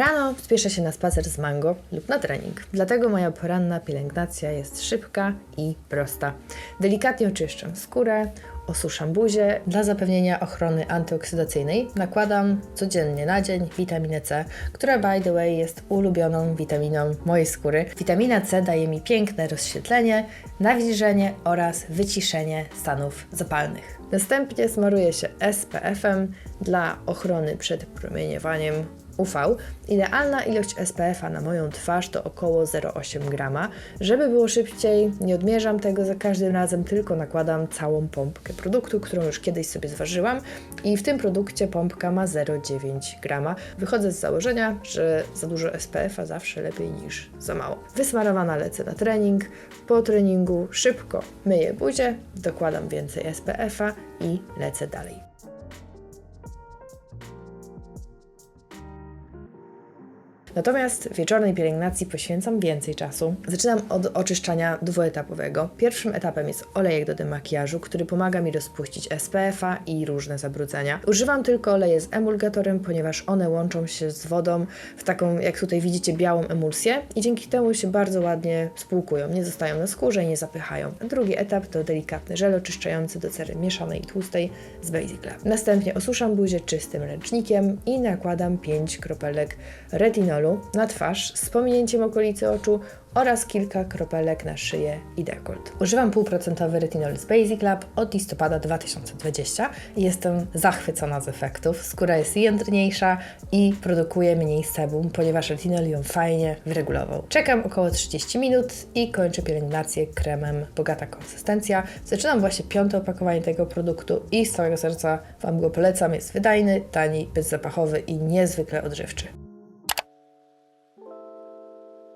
Rano spieszę się na spacer z mango lub na trening, dlatego moja poranna pielęgnacja jest szybka i prosta. Delikatnie oczyszczam skórę, osuszam buzię. Dla zapewnienia ochrony antyoksydacyjnej nakładam codziennie na dzień witaminę C, która by the way jest ulubioną witaminą mojej skóry. Witamina C daje mi piękne rozświetlenie, nawilżenie oraz wyciszenie stanów zapalnych. Następnie smaruję się SPF-em dla ochrony przed promieniowaniem UV. Idealna ilość SPF-a na moją twarz to około 0,8 grama. Żeby było szybciej, nie odmierzam tego za każdym razem, tylko nakładam całą pompkę produktu, którą już kiedyś sobie zważyłam i w tym produkcie pompka ma 0,9 grama. Wychodzę z założenia, że za dużo SPF-a zawsze lepiej niż za mało. Wysmarowana lecę na trening. Po treningu szybko myję buzię, dokładam więcej SPF-a i lecę dalej. Natomiast wieczornej pielęgnacji poświęcam więcej czasu. Zaczynam od oczyszczania dwuetapowego. Pierwszym etapem jest olejek do demakijażu, który pomaga mi rozpuścić SPF-a i różne zabrudzenia. Używam tylko oleje z emulgatorem, ponieważ one łączą się z wodą w taką, jak tutaj widzicie, białą emulsję i dzięki temu się bardzo ładnie spłukują, nie zostają na skórze i nie zapychają. Drugi etap to delikatny żel oczyszczający do cery mieszanej i tłustej z Basic Lab. Następnie osuszam buzię czystym ręcznikiem i nakładam 5 kropelek retinolu na twarz z pominięciem okolicy oczu oraz kilka kropelek na szyję i dekolt. Używam półprocentowy retinol z Basic Lab od listopada 2020 i jestem zachwycona z efektów. Skóra jest jędrniejsza i produkuje mniej sebum, ponieważ retinol ją fajnie wyregulował. Czekam około 30 minut i kończę pielęgnację kremem Bogata Konsystencja. Zaczynam właśnie piąte opakowanie tego produktu i z całego serca Wam go polecam. Jest wydajny, tani, bezzapachowy i niezwykle odżywczy.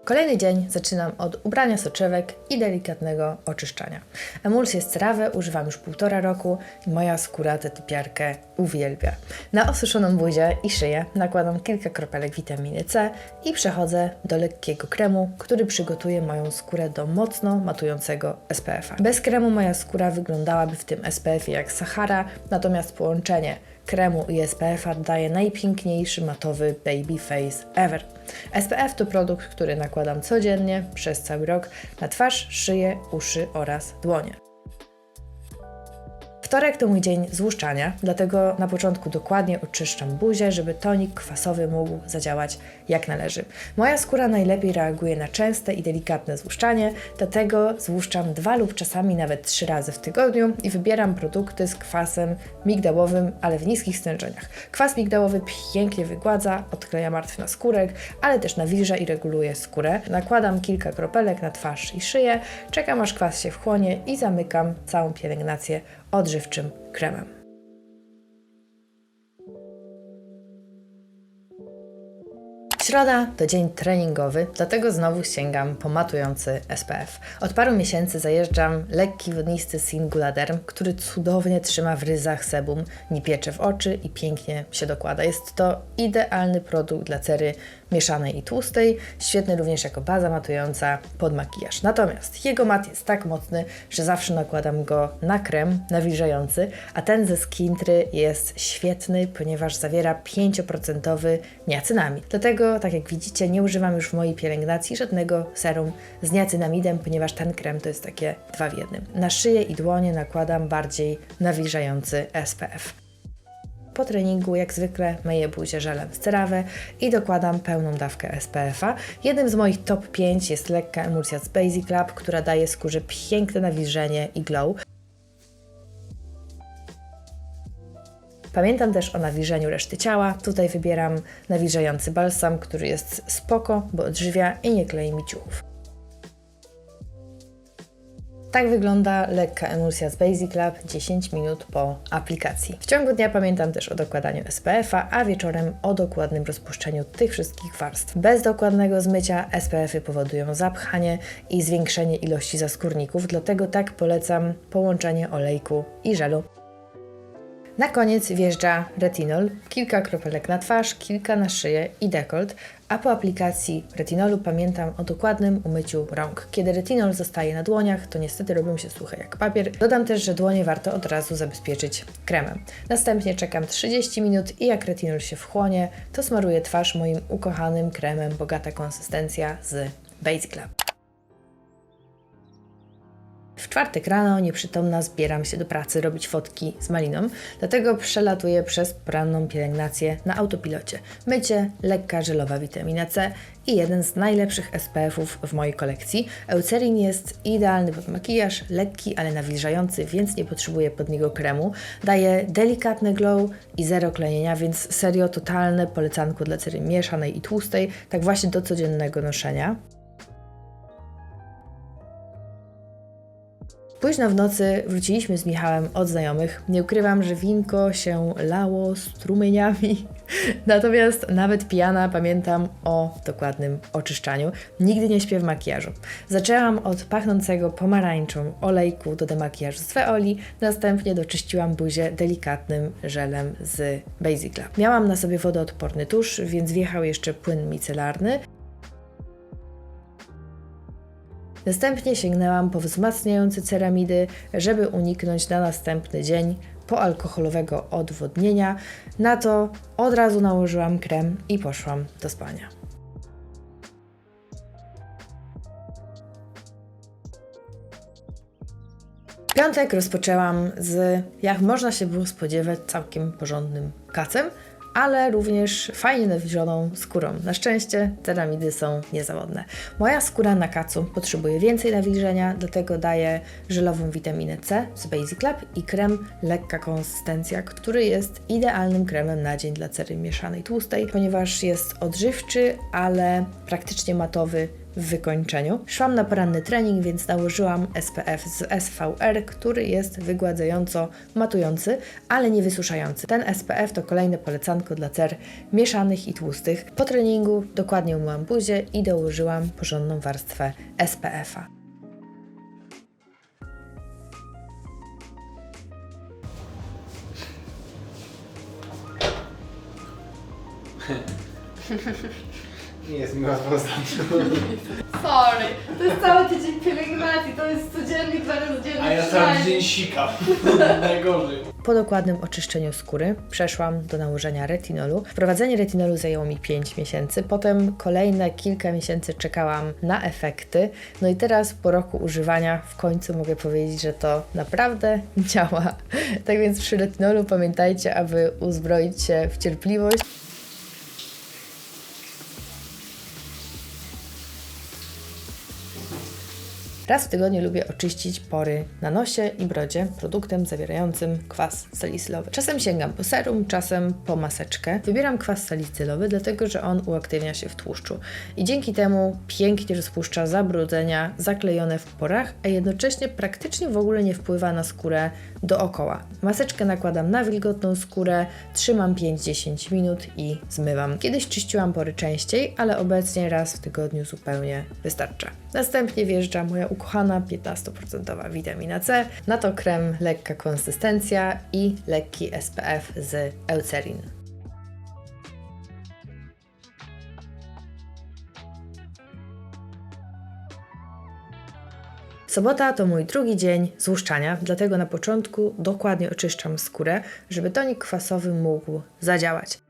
Kolejny dzień zaczynam od ubrania soczewek i delikatnego oczyszczania. Emulsję z używam już półtora roku i moja skóra tę typiarkę uwielbia. Na osuszoną buzię i szyję nakładam kilka kropelek witaminy C i przechodzę do lekkiego kremu, który przygotuje moją skórę do mocno matującego SPF-a. Bez kremu moja skóra wyglądałaby w tym SPF-ie jak Sahara, natomiast połączenie kremu i SPF-a daje najpiękniejszy matowy baby face ever. SPF to produkt, który nakładam codziennie przez cały rok na twarz, szyję, uszy oraz dłonie. Wtorek to mój dzień złuszczania, dlatego na początku dokładnie oczyszczam buzię, żeby tonik kwasowy mógł zadziałać jak należy. Moja skóra najlepiej reaguje na częste i delikatne złuszczanie, dlatego złuszczam dwa lub czasami nawet trzy razy w tygodniu i wybieram produkty z kwasem migdałowym, ale w niskich stężeniach. Kwas migdałowy pięknie wygładza, odkleja martwy na skórek, ale też nawilża i reguluje skórę. Nakładam kilka kropelek na twarz i szyję, czekam aż kwas się wchłonie i zamykam całą pielęgnację odżywczym kremem. Środa to dzień treningowy, dlatego znowu sięgam po matujący SPF. Od paru miesięcy zajeżdżam lekki wodnisty Singuladerm, który cudownie trzyma w ryzach sebum, nie piecze w oczy i pięknie się dokłada. Jest to idealny produkt dla cery mieszanej i tłustej, świetny również jako baza matująca pod makijaż. Natomiast jego mat jest tak mocny, że zawsze nakładam go na krem nawilżający, a ten ze Skintry jest świetny, ponieważ zawiera 5% niacynamid. Dlatego, tak jak widzicie, nie używam już w mojej pielęgnacji żadnego serum z niacynamidem, ponieważ ten krem to jest takie dwa w jednym. Na szyję i dłonie nakładam bardziej nawilżający SPF. Po treningu, jak zwykle, myję buzię żelem z CeraVe i dokładam pełną dawkę SPF-a. Jednym z moich top 5 jest lekka emulsja z Basic Lab, która daje skórze piękne nawilżenie i glow. Pamiętam też o nawilżeniu reszty ciała. Tutaj wybieram nawilżający balsam, który jest spoko, bo odżywia i nie klei mi ciuchów. Tak wygląda lekka emulsja z Basic Lab 10 minut po aplikacji. W ciągu dnia pamiętam też o dokładaniu SPF-a, a wieczorem o dokładnym rozpuszczeniu tych wszystkich warstw. Bez dokładnego zmycia SPF-y powodują zapchanie i zwiększenie ilości zaskórników, dlatego tak polecam połączenie olejku i żelu. Na koniec wjeżdża retinol, kilka kropelek na twarz, kilka na szyję i dekolt, a po aplikacji retinolu pamiętam o dokładnym umyciu rąk. Kiedy retinol zostaje na dłoniach, to niestety robią się suche jak papier. Dodam też, że dłonie warto od razu zabezpieczyć kremem. Następnie czekam 30 minut i jak retinol się wchłonie, to smaruję twarz moim ukochanym kremem bogata konsystencja z Basic Lab. W czwartek rano, nieprzytomna, zbieram się do pracy robić fotki z maliną, dlatego przelatuję przez poranną pielęgnację na autopilocie. Mycie, lekka żelowa witamina C i jeden z najlepszych SPF-ów w mojej kolekcji. Eucerin jest idealny pod makijaż, lekki, ale nawilżający, więc nie potrzebuję pod niego kremu. Daje delikatny glow i zero klejenia, więc serio totalne polecanko dla cery mieszanej i tłustej, tak właśnie do codziennego noszenia. Późno w nocy wróciliśmy z Michałem od znajomych. Nie ukrywam, że winko się lało strumieniami. Natomiast nawet pijana pamiętam o dokładnym oczyszczaniu. Nigdy nie śpię w makijażu. Zaczęłam od pachnącego pomarańczą olejku do demakijażu z Feoli, następnie doczyściłam buzię delikatnym żelem z Basic Lab. Miałam na sobie wodoodporny tusz, więc wjechał jeszcze płyn micelarny. Następnie sięgnęłam po wzmacniające ceramidy, żeby uniknąć na następny dzień poalkoholowego odwodnienia. Na to od razu nałożyłam krem i poszłam do spania. Piątek rozpoczęłam z, jak można się było spodziewać, całkiem porządnym kacem, ale również fajnie nawilżoną skórą. Na szczęście ceramidy są niezawodne. Moja skóra na kacu potrzebuje więcej nawilżenia, dlatego daję żelową witaminę C z Basic Lab i krem lekka konsystencja, który jest idealnym kremem na dzień dla cery mieszanej tłustej, ponieważ jest odżywczy, ale praktycznie matowy w wykończeniu. Szłam na poranny trening, więc nałożyłam SPF z SVR, który jest wygładzająco matujący, ale nie wysuszający. Ten SPF to kolejne polecanko dla cer mieszanych i tłustych. Po treningu dokładnie umyłam buzię i dołożyłam porządną warstwę SPF-a. Nie jest mi łatwo ostatnio. Sorry, to jest cały tydzień pielęgnacji, to jest codziennie, dwa razy dziennie. A ja cały przynajmniej. dzień sikam. Najgorzej. Po dokładnym oczyszczeniu skóry przeszłam do nałożenia retinolu. Wprowadzenie retinolu zajęło mi 5 miesięcy, potem kolejne kilka miesięcy czekałam na efekty. No i teraz po roku używania w końcu mogę powiedzieć, że to naprawdę działa. Tak więc przy retinolu pamiętajcie, aby uzbroić się w cierpliwość. Raz w tygodniu lubię oczyścić pory na nosie i brodzie produktem zawierającym kwas salicylowy. Czasem sięgam po serum, czasem po maseczkę. Wybieram kwas salicylowy, dlatego że on uaktywnia się w tłuszczu i dzięki temu pięknie rozpuszcza zabrudzenia zaklejone w porach, a jednocześnie praktycznie w ogóle nie wpływa na skórę dookoła. Maseczkę nakładam na wilgotną skórę, trzymam 5-10 minut i zmywam. Kiedyś czyściłam pory częściej, ale obecnie raz w tygodniu zupełnie wystarcza. Następnie wjeżdża moja ukochana 15% witamina C, na to krem lekka konsystencja i lekki SPF z Eucerin. Sobota to mój drugi dzień złuszczania, dlatego na początku dokładnie oczyszczam skórę, żeby tonik kwasowy mógł zadziałać.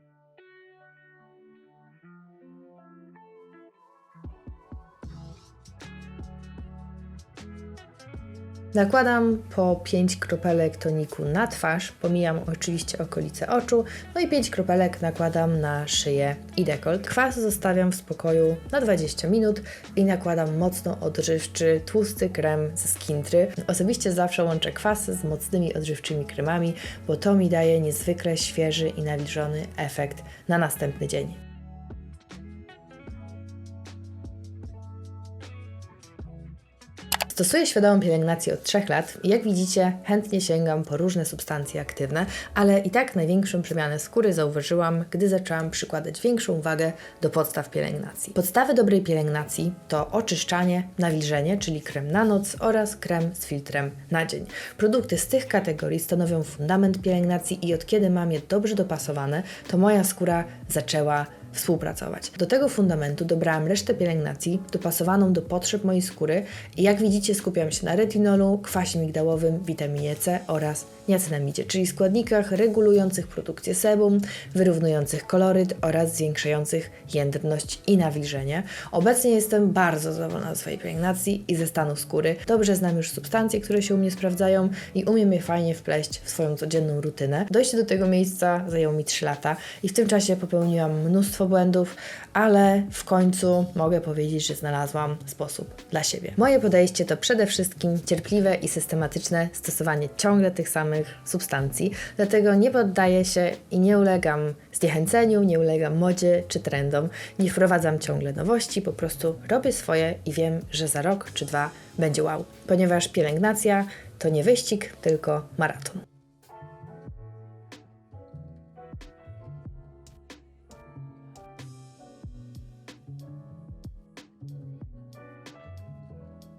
Nakładam po 5 kropelek toniku na twarz, pomijam oczywiście okolice oczu, no i 5 kropelek nakładam na szyję i dekolt. Kwas zostawiam w spokoju na 20 minut i nakładam mocno odżywczy, tłusty krem ze skintry. Osobiście zawsze łączę kwasy z mocnymi odżywczymi kremami, bo to mi daje niezwykle świeży i nawilżony efekt na następny dzień. Stosuję świadomą pielęgnację od 3 lat i jak widzicie, chętnie sięgam po różne substancje aktywne, ale i tak największą przemianę skóry zauważyłam, gdy zaczęłam przykładać większą uwagę do podstaw pielęgnacji. Podstawy dobrej pielęgnacji to oczyszczanie, nawilżenie, czyli krem na noc oraz krem z filtrem na dzień. Produkty z tych kategorii stanowią fundament pielęgnacji i od kiedy mam je dobrze dopasowane, to moja skóra zaczęła współpracować. Do tego fundamentu dobrałam resztę pielęgnacji dopasowaną do potrzeb mojej skóry i jak widzicie skupiam się na retinolu, kwasie migdałowym, witaminie C oraz niacinamidzie, czyli składnikach regulujących produkcję sebum, wyrównujących koloryt oraz zwiększających jędrność i nawilżenie. Obecnie jestem bardzo zadowolona ze swojej pielęgnacji i ze stanu skóry. Dobrze znam już substancje, które się u mnie sprawdzają i umiem je fajnie wpleść w swoją codzienną rutynę. Dojście do tego miejsca zajęło mi 3 lata i w tym czasie popełniłam mnóstwo błędów, ale w końcu mogę powiedzieć, że znalazłam sposób dla siebie. Moje podejście to przede wszystkim cierpliwe i systematyczne stosowanie ciągle tych samych substancji, dlatego nie poddaję się i nie ulegam zniechęceniu, nie ulegam modzie czy trendom, nie wprowadzam ciągle nowości, po prostu robię swoje i wiem, że za rok czy dwa będzie wow, ponieważ pielęgnacja to nie wyścig, tylko maraton.